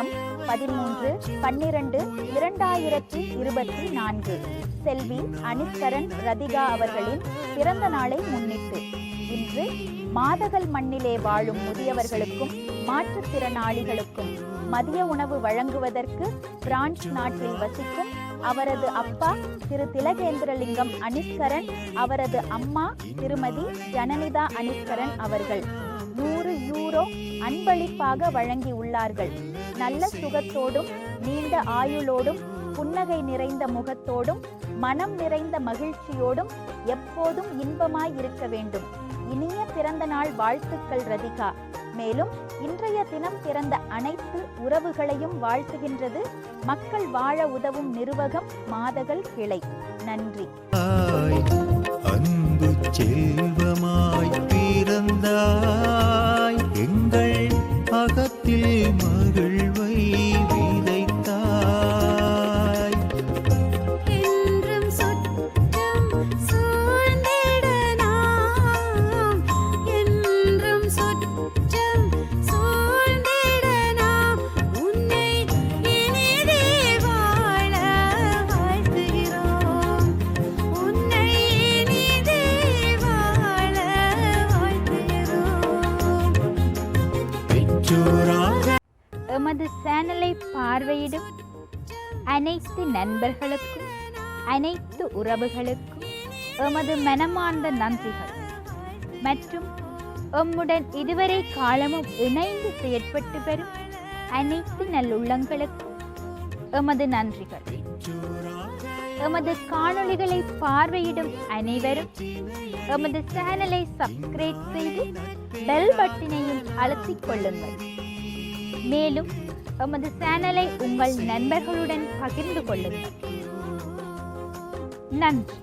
மாதம் பதிமூன்று பன்னிரண்டு இரண்டாயிரத்தி இருபத்தி நான்கு. செல்வி அனிஸ்கரன் ரதிகா அவர்களின் பிறந்த நாளை முன்னிட்டு இன்று மாதகல் மண்ணிலே வாழும் முதியவர்களுக்கும் மாற்றுத்திறனாளிகளுக்கும் மதிய உணவு வழங்குவதற்கு பிரான்ஸ் நாட்டில் வசிக்கும் அவரது அப்பா திரு திலகேந்திரலிங்கம் அனிஸ்கரன் அவரது அம்மா திருமதி ஜனனிதா அனிஸ்கரன் அவர்கள் நூறு யூரோ அன்பளிப்பாக வழங்கியுள்ளார்கள். நல்ல சுகத்தோடும் நீண்ட ஆயுளோடும் புன்னகை நிறைந்த முகத்தோடும் மனம் நிறைந்த மகிழ்ச்சியோடும் எப்போதும் இன்பமாய் இருக்க வேண்டும். இனிய பிறந்த நாள் வாழ்த்துக்கள் ரதிகா. மேலும் இன்றைய தினம் பிறந்த அனைத்து உறவுகளையும் வாழ்த்துகின்றது மக்கள் வாழ உதவும் நிறுவகம் மாதகள் கிளை. நன்றி. அன்பு செல்வமாய் பிறந்தாய். எங்கள் எமது சேனலை பார்வையிடும் அனைத்து நண்பர்களுக்கும் அனைத்து உறவுகளுக்கும் எமது மனமார்ந்த நன்றிகள். மற்றும் எம்முடன் இதுவரை காலமும் இணைந்து செயற்பட்டு வரும் அனைத்து நல்லுள்ளங்களுக்கும் எமது நன்றிகள். எமது காணொளிகளை பார்வையிடும் அனைவரும் எமது சேனலை சப்ஸ்கிரைப் செய்து பெல் பட்டினையும் அழுத்திக் கொள்ளுங்கள். மேலும் எமது சேனலை உங்கள் நண்பர்களுடன் பகிர்ந்து கொள்ளுங்கள். நன்றி.